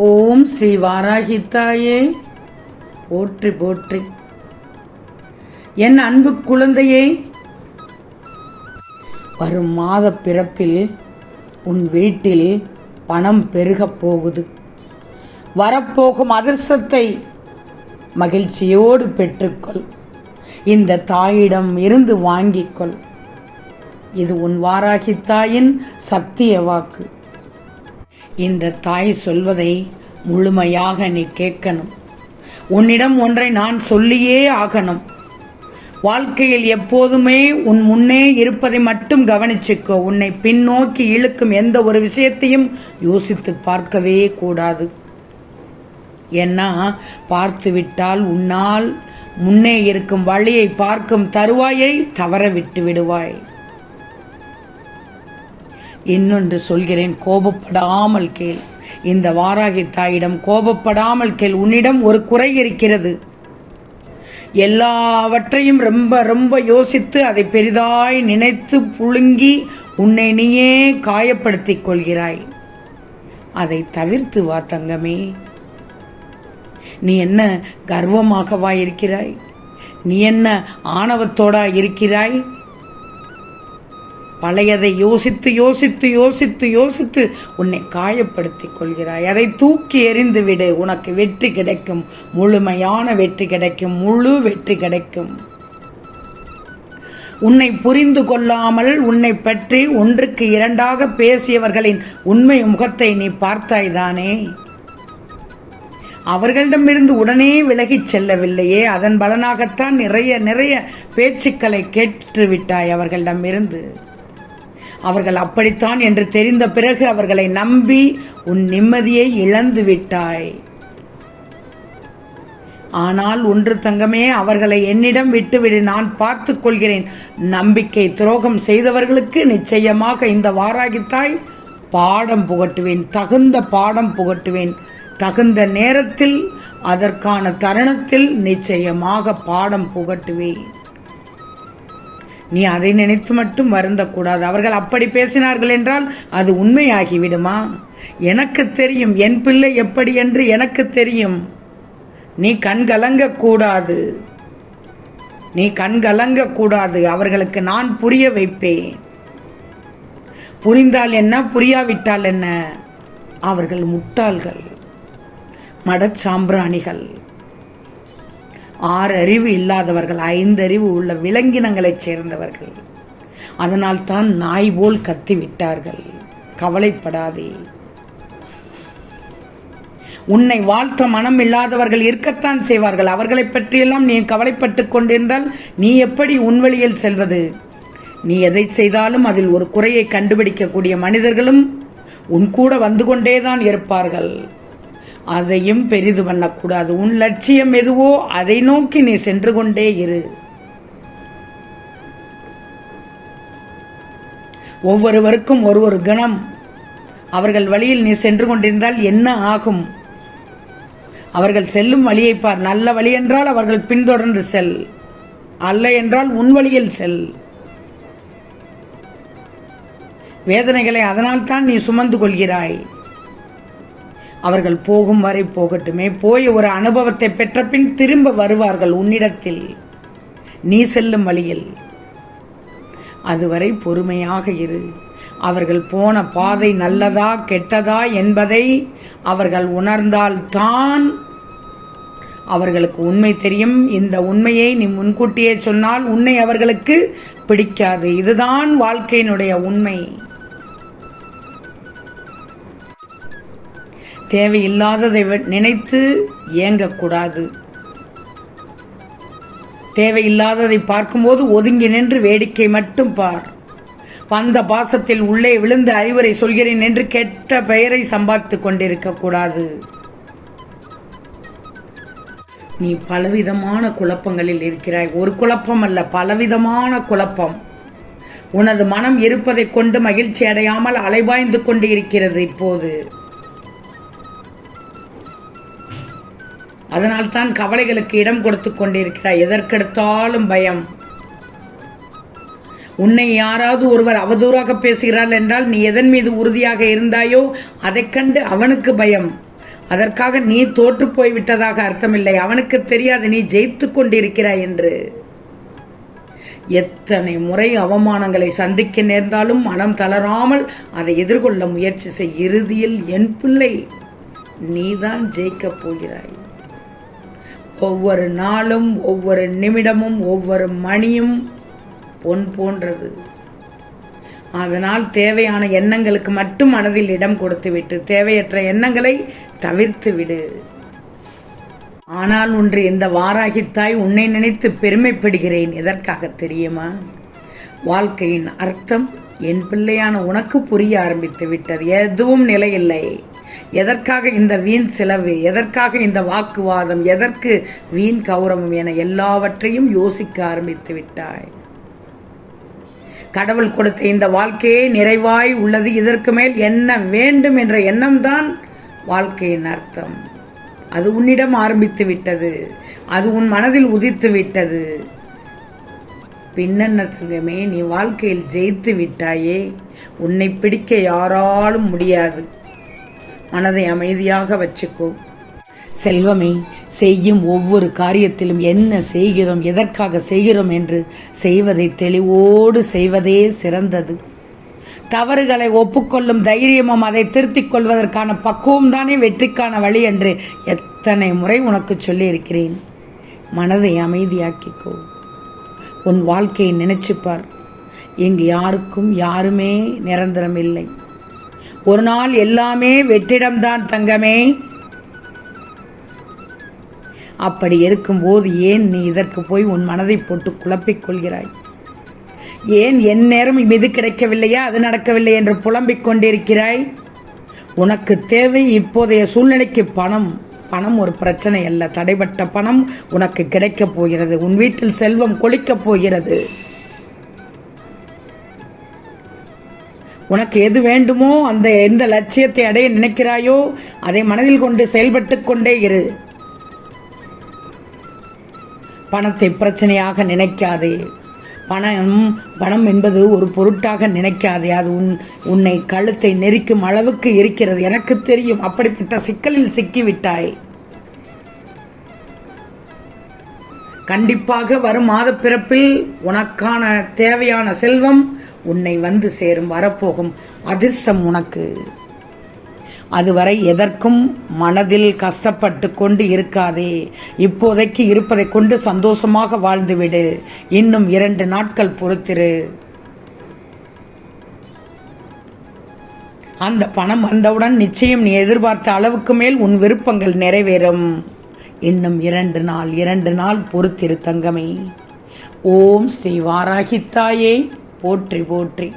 ஓம் ஸ்ரீ வாராகித்தாயே. போற்றி போற்றி. என் அன்பு குழந்தையே வரும் மாத பிறப்பில் உன் வீட்டில் பணம் பெருகப் போகுது. வரப்போகும் அதிர்ஷ்டத்தை மகிழ்ச்சியோடு பெற்றுக்கொள். இந்த தாயிடம் இருந்து வாங்கிக்கொள். இது உன் வாராகி தாயின் சத்திய வாக்கு. இந்த தாய் சொல்வதை முழுமையாக நீ கேட்கணும். உன்னிடம் ஒன்றை நான் சொல்லியே ஆகணும். வாழ்க்கையில் எப்போதுமே உன் முன்னே இருப்பதை மட்டும் கவனிச்சுக்கோ. உன்னை பின்னோக்கி இழுக்கும் எந்த ஒரு விஷயத்தையும் யோசித்து பார்க்கவே கூடாது. ஏன்னா பார்த்து விட்டால் உன்னால் முன்னே இருக்கும் வழியை பார்க்கும் தருவாயை தவற விட்டு விடுவாய் இன்னொன்று சொல்கிறேன் கோபப்படாமல் கேள். இந்த வாராகி தாயிடம் கோபப்படாமல் கேள். உன்னிடம் ஒரு குறை இருக்கிறது. எல்லாவற்றையும் ரொம்ப ரொம்ப யோசித்து அதை பெரிதாய் நினைத்து புழுங்கி உன்னை நீயே காயப்படுத்திக் கொள்கிறாய். அதை தவிர்த்து வா தங்கமே. நீ என்ன கர்வமாகவா இருக்கிறாய்? நீ என்ன ஆணவத்தோடா இருக்கிறாய்? பழையதை யோசித்து யோசித்து யோசித்து யோசித்து உன்னை காயப்படுத்திக் கொள்கிறாய். அதை தூக்கி எறிந்து விடு உனக்கு வெற்றி கிடைக்கும். முழுமையான வெற்றி கிடைக்கும். முழு வெற்றி கிடைக்கும். உன்னை புரிந்து கொள்ளாமல் உன்னை பற்றி ஒன்றுக்கு இரண்டாக பேசியவர்களின் உண்மை முகத்தை நீ பார்த்தாய்தானே அவர்களிடமிருந்து உடனே விலகிச் செல்லவில்லையே. அதன் பலனாகத்தான் நிறைய நிறைய பேச்சுக்களை கேட்டுவிட்டாய் அவர்களிடமிருந்து. அவர்கள் அப்படித்தான் என்று தெரிந்த பிறகு அவர்களை நம்பி உன் நிம்மதியை இழந்து விட்டாய். ஆனால் ஒன்று தங்கமே அவர்களை என்னிடம் விட்டுவிடு நான் பார்த்து கொள்கிறேன். நம்பிக்கை துரோகம் செய்தவர்களுக்கு நிச்சயமாக இந்த வாராகித்தாய் பாடம் புகட்டுவேன் தகுந்த பாடம் புகட்டுவேன். தகுந்த நேரத்தில் அதற்கான தருணத்தில் நிச்சயமாக பாடம் புகட்டுவேன். நீ அதை நினைத்து மட்டும் வருந்தக்கூடாது. அவர்கள் அப்படி பேசினார்கள் என்றால் அது உண்மையாகிவிடுமா? எனக்கு தெரியும் என் பிள்ளை எப்படி என்று எனக்கு தெரியும். நீ கண்கலங்கக்கூடாது நீ கண்கலங்கக்கூடாது அவர்களுக்கு நான் புரிய வைப்பேன். புரிந்தால் என்ன புரியாவிட்டால் என்ன? அவர்கள் முட்டாள்கள் மடச்சாம்பிராணிகள். ஆறு அறிவு இல்லாதவர்கள் ஐந்து அறிவு உள்ள விலங்கினங்களைச் சேர்ந்தவர்கள். அதனால் தான் நாய் போல் கத்தி விட்டார்கள் கவலைப்படாதே. உன்னை வாழ்த்த மனம் இல்லாதவர்கள் இருக்கத்தான் செய்வார்கள். அவர்களை பற்றியெல்லாம் நீ கவலைப்பட்டு கொண்டிருந்தால் நீ எப்படி உன் வழியில் செல்வது? நீ எதை செய்தாலும் அதில் ஒரு குறையை கண்டுபிடிக்கக்கூடிய மனிதர்களும் உன் கூட வந்து கொண்டேதான் இருப்பார்கள். அதையும் பெரிது பண்ணக்கூடாது. உன் லட்சியம் எதுவோ அதை நோக்கி நீ சென்று கொண்டே இரு. ஒவ்வொருவருக்கும் ஒரு ஒரு கணம். அவர்கள் வழியில் நீ சென்று கொண்டிருந்தால் என்ன ஆகும்? அவர்கள் செல்லும் வழியை பார். நல்ல வழி என்றால் அவர்கள் பின்தொடர்ந்து செல். அல்ல என்றால் உன் வழியில் செல். வேதனைகளை அதனால் தான் நீ சுமந்து கொள்கிறாய். அவர்கள் போகும் வரை போகட்டுமே. போய் ஒரு அனுபவத்தை பெற்ற பின் திரும்ப வருவார்கள் உன்னிடத்தில். நீ செல்லும் வழியில். அதுவரை பொறுமையாக இரு. அவர்கள் போன பாதை நல்லதா கெட்டதா என்பதை அவர்கள் உணர்ந்தால் தான் அவர்களுக்கு உண்மை தெரியும். இந்த உண்மையை நீ முன்கூட்டியே சொன்னால் உன்னை அவர்களுக்கு பிடிக்காது. இதுதான் வாழ்க்கையினுடைய உண்மை. தேவையில்லாததை நினைத்து ஏங்கக்கூடாது தேவையில்லாததை பார்க்கும்போது ஒதுங்கி நின்று வேடிக்கை மட்டும் பார். வந்த பாசத்தில் உள்ளே விழுந்து அறிவுரை சொல்கிறேன் என்று கெட்ட பெயரை சம்பாதித்து கொண்டிருக்கக்கூடாது. நீ பலவிதமான குழப்பங்களில் இருக்கிறாய். ஒரு குழப்பம் அல்ல பலவிதமான குழப்பம். உனது மனம் இருப்பதை கொண்டு மகிழ்ச்சி அடையாமல் அலைபாய்ந்து கொண்டு இருக்கிறது இப்போது. அதனால் தான் கவலைகளுக்கு இடம் கொடுத்து கொண்டிருக்கிறாய். எதற்கெடுத்தாலும் பயம். உன்னை யாராவது ஒருவர் அவதூறாக பேசுகிறாள் என்றால் நீ எதன் மீது உறுதியாக இருந்தாயோ அதைக் கண்டு அவனுக்கு பயம். அதற்காக நீ தோற்று போய்விட்டதாக அர்த்தமில்லை. அவனுக்கு தெரியாது நீ ஜெயித்து கொண்டிருக்கிறாய் என்று. எத்தனை முறை அவமானங்களை சந்திக்க நேர்ந்தாலும் மனம் தளராமல் அதை எதிர்கொள்ள முயற்சி செய். இறுதியில் என் பிள்ளை நீதான் ஜெயிக்கப் போகிறாய். ஒவ்வொரு நாளும் ஒவ்வொரு நிமிடமும் ஒவ்வொரு மணியும் பொன் போன்றது. அதனால் தேவையான எண்ணங்களுக்கு மட்டும் மனதில் இடம் கொடுத்துவிட்டு தேவையற்ற எண்ணங்களை தவிர்த்து விடு. ஆனால் ஒன்று இந்த வாராகித்தாய் உன்னை நினைத்து பெருமைப்படுகிறேன். எதற்காக தெரியுமா? வாழ்க்கையின் அர்த்தம் என் பிள்ளையான உனக்கு புரிய ஆரம்பித்து விட்டது. எதுவும் நிலையில்லை. எதற்காக இந்த வீண் செலவு எதற்காக இந்த வாக்குவாதம் எதற்கு வீண் கௌரவம் என எல்லாவற்றையும் யோசிக்க ஆரம்பித்து விட்டாய். கடவுள் கொடுத்த இந்த வாழ்க்கையே நிறைவாய் உள்ளது. இதற்கு மேல் என்ன வேண்டும் என்ற எண்ணம்தான் வாழ்க்கையின் அர்த்தம். அது உன்னிடம் ஆரம்பித்து விட்டது. அது உன் மனதில் உதித்து விட்டது. பின்னென்ன தங்கமே நீ வாழ்க்கையில் ஜெயித்து விட்டாயே. உன்னை பிடிக்க யாராலும் முடியாது. மனதை அமைதியாக வச்சுக்கோ. செல்வமே செய்யும் ஒவ்வொரு காரியத்திலும் என்ன செய்கிறோம் எதற்காக செய்கிறோம் என்று செய்வதை தெளிவோடு செய்வதே சிறந்தது. தவறுகளை ஒப்புக்கொள்ளும் தைரியமும் அதை திருத்திக் கொள்வதற்கான பக்குவம் தானே வெற்றிக்கான வழி என்று எத்தனை முறை உனக்கு சொல்லியிருக்கிறேன். மனதை அமைதியாக்கிக்கோ. உன் வாழ்க்கையை நினைச்சுப்பார். இங்கு யாருக்கும் யாருமே நிரந்தரம் இல்லை ஒரு நாள் எல்லாமே வெற்றிடம்தான் தங்கமே. அப்படி இருக்கும்போது ஏன் நீ இதற்கு போய் உன் மனதை போட்டு குழப்பிக் கொள்கிறாய்? ஏன் என் நேரம் இது கிடைக்கவில்லையா? அது நடக்கவில்லை என்று புலம்பிக் கொண்டிருக்கிறாய்? உனக்கு தேவை இப்போதைய சூழ்நிலைக்கு பணம். பணம் ஒரு பிரச்சனை அல்ல. தடைப்பட்ட பணம் உனக்கு கிடைக்கப் போகிறது. உன் வீட்டில் செல்வம் கொளிக்கப் போகிறது. உனக்கு எது வேண்டுமோ அந்த எந்த லட்சியத்தை அடைய நினைக்கிறாயோ அதை மனதில் கொண்டு செயல்பட்டு கொண்டே இரு. பணத்தை பிரச்சனையாக நினைக்காதே. பணம் பணம் என்பது ஒரு பொருட்டாக நினைக்காதே. அது உன் உன்னை கழுத்தை நெரிக்கும் அளவுக்கு இருக்கிறது. எனக்கு தெரியும் அப்படிப்பட்ட சிக்கலில் சிக்கிவிட்டாய். கண்டிப்பாக வரும் மாத பிறப்பில் உனக்கான தேவையான செல்வம் உன்னை வந்து சேரும் வரப்போகும் அதிர்ஷ்டம் உனக்கு. அதுவரை எதற்கும் மனதில் கஷ்டப்பட்டு கொண்டு இருக்காதே. இப்போதைக்கு இருப்பதை கொண்டு சந்தோஷமாக வாழ்ந்துவிடு. இன்னும் இரண்டு நாட்கள் பொறுத்திரு. அந்த பணம் வந்தவுடன் நிச்சயம் நீ எதிர்பார்த்த அளவுக்கு மேல் உன் விருப்பங்கள் நிறைவேறும். இன்னும் இரண்டு நாள் இரண்டு நாள் பொறுத்திரு தங்கமே. ஓம் ஸ்ரீ வாராகித்தாயே. போற்றி போற்றி.